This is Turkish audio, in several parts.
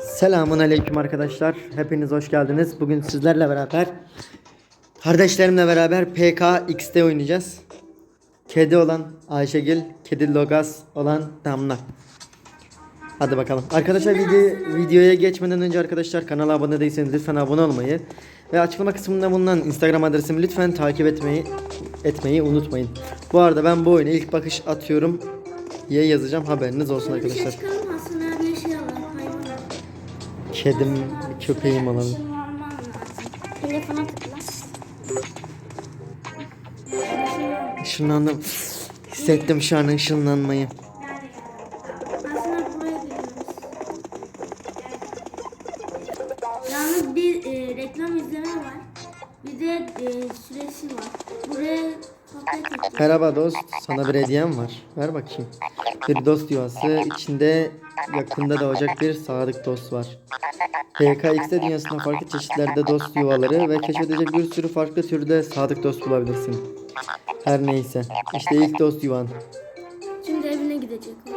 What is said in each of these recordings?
Selamun aleyküm arkadaşlar. Hepiniz hoş geldiniz. Bugün sizlerle beraber kardeşlerimle beraber PKX'de oynayacağız. Kedi olan Ayşegül, kedi Logas olan Damla. Hadi bakalım. Arkadaşlar video, videoya geçmeden önce arkadaşlar kanala abone değilseniz lütfen abone olmayı ve açıklama kısmında bulunan Instagram adresimi lütfen takip etmeyi etmeyi unutmayın. Bu arada ben bu oyuna ilk bakış atıyorum diye yazacağım haberiniz olsun arkadaşlar. çıkalım Hasan abiye şey alalım hayvan alalım. Kedim, köpeğim alalım. Telefona tıkla. Işınlandım. Hissettim şu an ışınlanmayı. Hasan abi buraya giriyoruz. Yalnız bir e, reklam izleme var. Bir de e, süresi var. Buraya. Merhaba dost, sana bir hediyem var. Ver bakayım. Bir dost yuvası, içinde yakında doğacak bir sadık dost var. PKX'de dünyasında farklı çeşitlerde dost yuvaları ve keşfedecek bir sürü farklı türde sadık dost bulabilirsin. Her neyse, işte ilk dost yuvan. Şimdi evine gidecek o.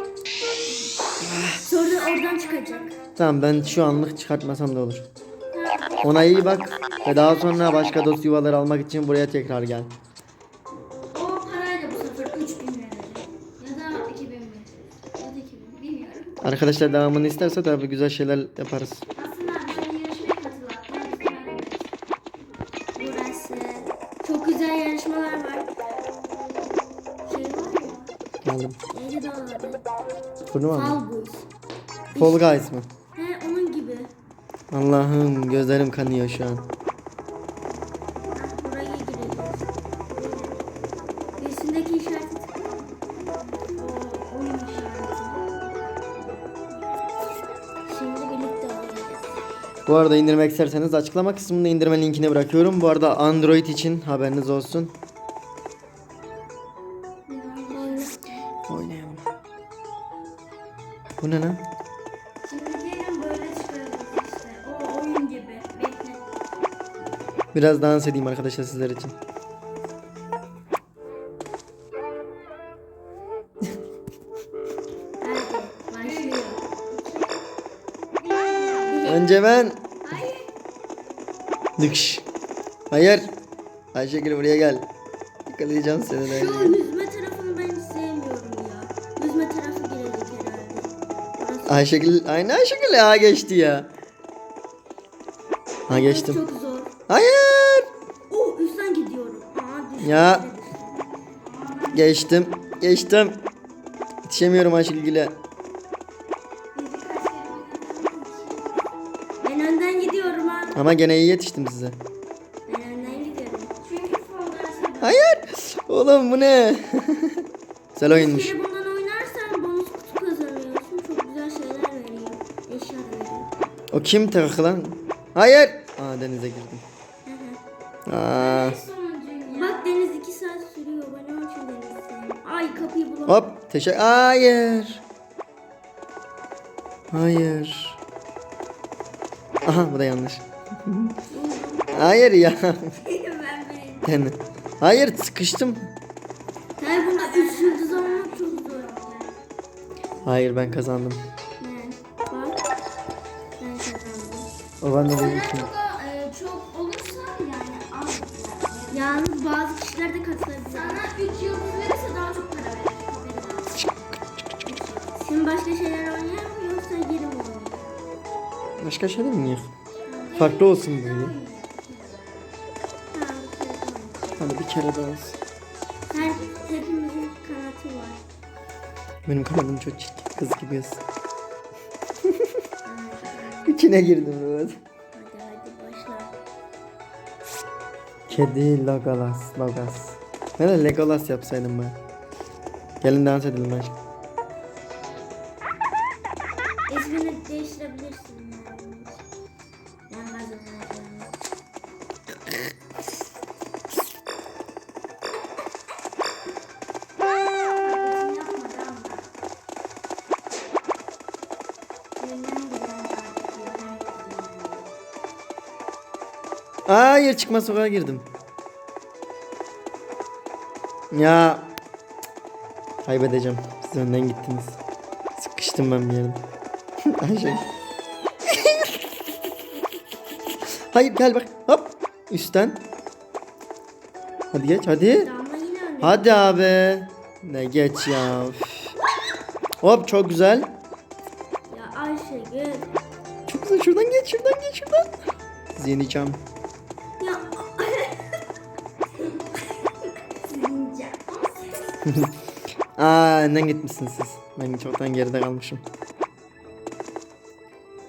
Sonra oradan çıkacak. Tamam ben şu anlık çıkartmasam da olur. Ona iyi bak ve daha sonra başka dost yuvaları almak için buraya tekrar gel. Arkadaşlar devamını isterse tabii güzel şeyler yaparız. Aslında seni yarışmaya katılalım. Burası. Çok güzel yarışmalar var. Şey var ya. Geldim. Neydi adı? Turnuva mı? Fall Boys. Fall Guys mı? He onun gibi. Allah'ım gözlerim kanıyor şu an. Bu arada indirmek isterseniz açıklama kısmında indirme linkini bırakıyorum. Bu arada Android için haberiniz olsun. Oyna. Oynayalım. Bu ne lan? Şimdi gelin böyle çıkarırız işte. O oyun gibi. Bekle. Biraz dans edeyim arkadaşlar sizler için. Önce ben. Hayır. Dıkş. Hayır. Ayşegül buraya gel. Yakalayacağım seni de. Şu yüzme tarafını ben sevmiyorum ya. Yüzme tarafı girecek herhalde. Ayşegül aynı Ayşegül ya geçti ya. Ha geçtim. Çok zor. Hayır. Oo üstten gidiyorum. Aa. Ya. Geçtim. Geçtim. Yetişemiyorum Ayşegül'e. Ama gene iyi yetiştim size. Ben önden gidiyorum. Çünkü fonlarsa Hayır. Oğlum bu ne? Güzel oyunmuş. Bir bundan oynarsan bonus kutu kazanıyorsun. Çok güzel şeyler veriyor. Eşya veriyor. O kim takılan? Hayır. Aa denize girdim. Hı hı. Aa. Bak deniz 2 saat sürüyor. Ben onun için deniz sevmiyorum. Ay kapıyı bulamadım. Hop. Teşekkür. Hayır. Hayır. Aha bu da yanlış. Hayır ya. Dene. Hayır sıkıştım. Her bunda 3 yıldız almak çok zor. Hayır ben kazandım. Ne? Bak. Ben kazandım. O ben de benim e, çok olursa yani. Yalnız bazı kişiler de katılabilir. Sana 3 yıldız verirse daha çok para verir. Şimdi başka şeyler oynayalım yoksa geri mi oynayalım? Başka şey mi niye? Farklı olsun böyle. Tamam, Hadi bir kere daha olsun. Her hepimizin kanatı var. Benim kanadım çok çirkin. Kız gibi kız. İçine girdim evet. Hadi hadi başla. Kedi Legolas. Logas. Ben de Legolas yapsaydım ben. Gelin dans edelim aşkım. İsmini değiştirebilirsin. Hayır çıkma sokağa girdim. Ya. Kaybedeceğim. Siz önden gittiniz. Sıkıştım ben bir yerde. Ayşe. Hayır gel bak. Hop. Üstten. Hadi geç hadi. Hadi abi. Ne geç ya. Üf. Hop çok güzel. Ya Ayşegül. Çok güzel şuradan geç şuradan geç şuradan. Sizi Aa önden gitmişsiniz siz. Ben çoktan geride kalmışım.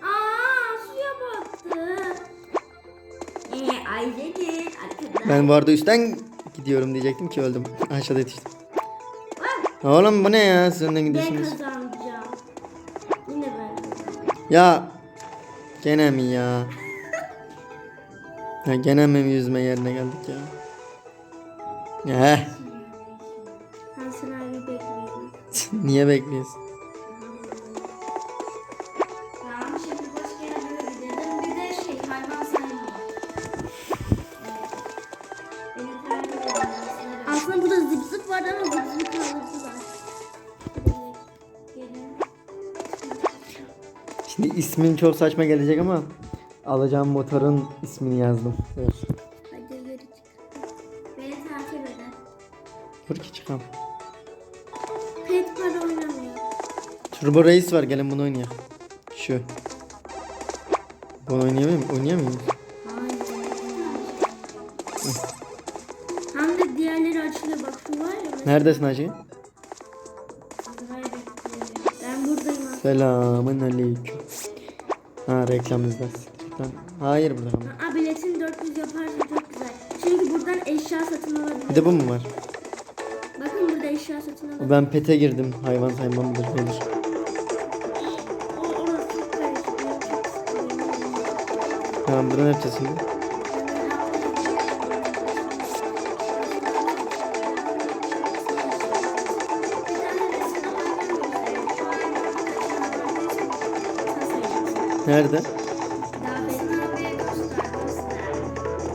Aa suya battı. Ee, arkadan. Ben bu arada üstten gidiyorum diyecektim ki öldüm. Aşağıda yetiştim. Oğlum bu ne ya? Siz önden Ben gidiyorsunuz. kazanacağım. Yine ben kazanacağım. Ya gene mi ya? Ya gene mi yüzme yerine geldik ya? Ya bekliyorum. Niye bekliyorsun? Tamam şimdi başka yerlere gidelim. Bir de şey hayvan sayma. Beni takip edin. Aslında burada zıp zıp var ama zıp zıp. Gelin. Şimdi ismin çok saçma gelecek ama alacağım motorun ismini yazdım. Dur. Turbo Reis var gelin bunu oynayalım. Şu. Bunu oynayamıyor muyum? Oynayamıyor? Hayır. Hem de diğerleri açılıyor. Bak şu var ya. Neredesin hacı? Ben buradayım aslında. Selamun aleyküm. Ha reklam izlersin. Reklam. Hayır burada. Aa biletin 400 yaparsa çok güzel. Çünkü buradan eşya satın alabilir. Bir de bu mu var? Bakın burada eşya satın alabilir. Ben pete girdim. Hayvan sayma mıdır nedir? Tamam yapacağız şimdi? Nerede?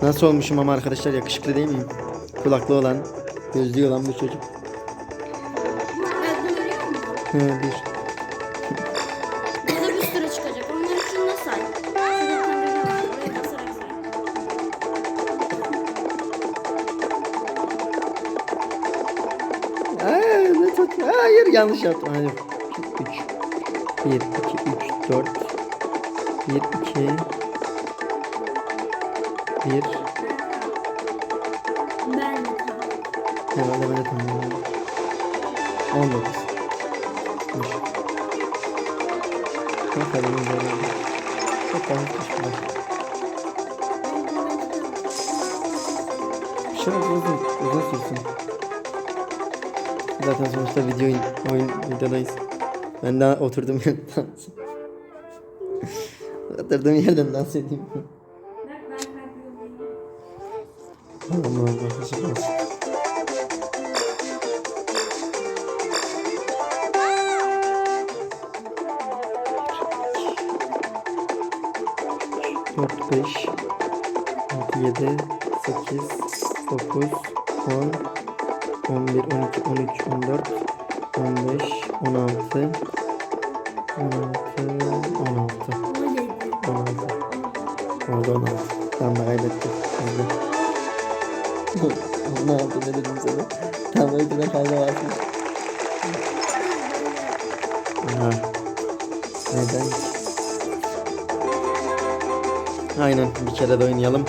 Nasıl olmuşum ama arkadaşlar yakışıklı değil miyim? Kulaklı olan, gözlü olan bu çocuk. Hı, bir. Yanlış yaptım. Hadi. 3 1 2 3 4 1 2 1 Ben de tamam. Herhalde ben de tamam. 19 Dur. Çok kalın böyle. Çok kalın kuşlar. Şöyle uzun, uzun sürsün. Zaten sonuçta video oyun, videodayız. Ben daha oturduğum yerden dans. oturduğum yerden dans edeyim. Allah Allah, teşekkür ederim. Dört, beş, altı, yedi, sekiz, dokuz, on, on bir, on iki, on üç, on dört, on beş, on altı, on altı, on altı, O yedi. on altı. Oldu on altı. Tamam kaybettim. Hızlı. ne oldu ne dedim sana? Tamam öldüren fazla varsın. Aha. Neden? Aynen bir kere de oynayalım.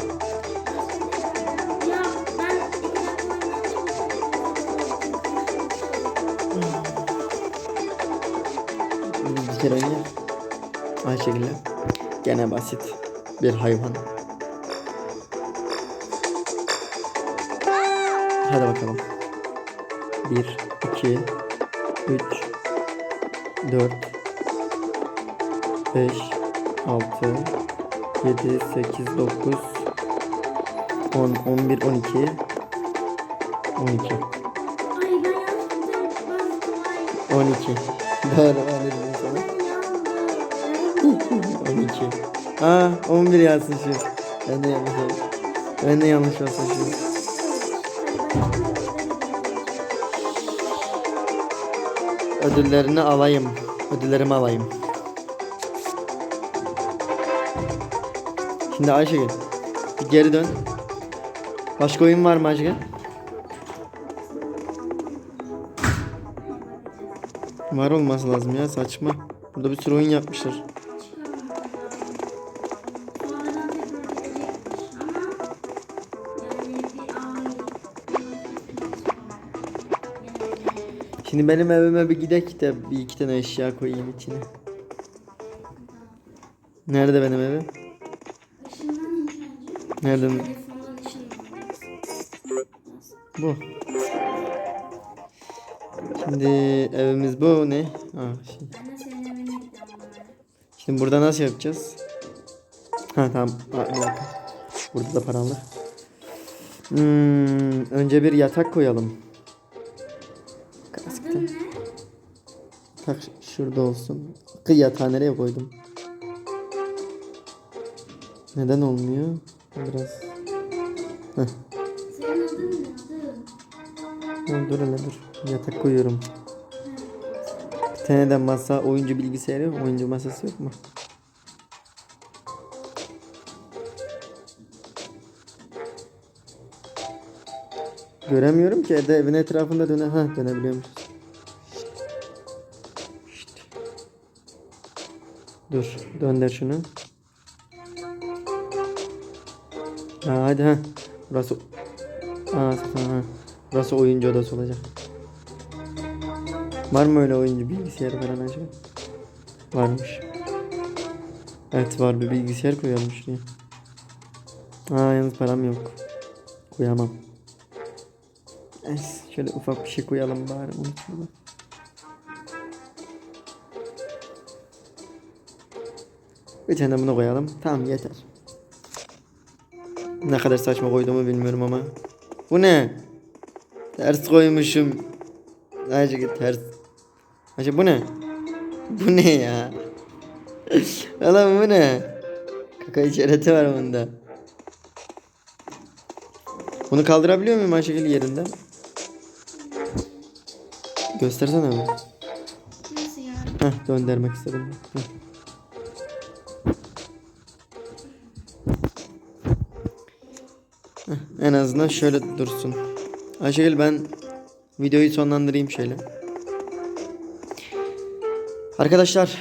Kere oynayalım. Ayşegül'le. Gene basit. Bir hayvan. Hadi bakalım. 1, 2, 3, 4, 5, 6, 7, 8, 9, 10, 11, 12, 12. Ay ben yanlışlıkla bastım. Ay 12. Doğru ben 12. Aa 11 yazsın şu. Ben de yanlış oldu. Ben de yanlış olsun şu. ödüllerini alayım. Ödüllerimi alayım. Şimdi Ayşegül bir geri dön. Başka oyun var mı Ayşegül? Var olması lazım ya saçma. Burada bir sürü oyun yapmışlar. Şimdi benim evime bir gidek de bir iki tane eşya koyayım içine. Nerede benim evim? Nerede? Bu. Şimdi evimiz bu ne? Ha, onlara. şimdi burada nasıl yapacağız? Ha tamam. Ha. Burada da paralı. Hmm, önce bir yatak koyalım. Tak şurada olsun. Kı yatağı nereye koydum? Neden olmuyor? Biraz. Heh. Dur hele dur. Yatak koyuyorum. Bir tane de masa, oyuncu bilgisayarı, yok. oyuncu masası yok mu? Göremiyorum ki evin etrafında döne ha dönebiliyormuşuz. Dur dönder şunu. Ha, hadi ha. Burası Aa, ha. Burası oyuncu odası olacak. Var mı öyle oyuncu bilgisayarı falan acaba? Varmış. Evet var bir bilgisayar koyalım şuraya. Aa yalnız param yok. Koyamam. Es, şöyle ufak bir şey koyalım bari unutmadan. Bir tane bunu koyalım. Tamam yeter. Ne kadar saçma koyduğumu bilmiyorum ama. Bu ne? Ters koymuşum. Git ters. Ayşe bu ne? Bu ne ya? Oğlum bu ne? Kaka işareti var bunda. Bunu kaldırabiliyor muyum Ayşegül yerinden? Göstersene mi? Nasıl yani? Heh döndürmek istedim. Heh. En azından şöyle dursun. Ayşegül ben videoyu sonlandırayım şöyle. Arkadaşlar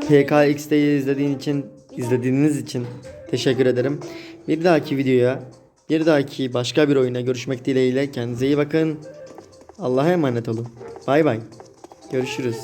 PKX'teyi izlediğin için izlediğiniz için teşekkür ederim. Bir dahaki videoya bir dahaki başka bir oyuna görüşmek dileğiyle kendinize iyi bakın. Allah'a emanet olun. Bay bay. Görüşürüz.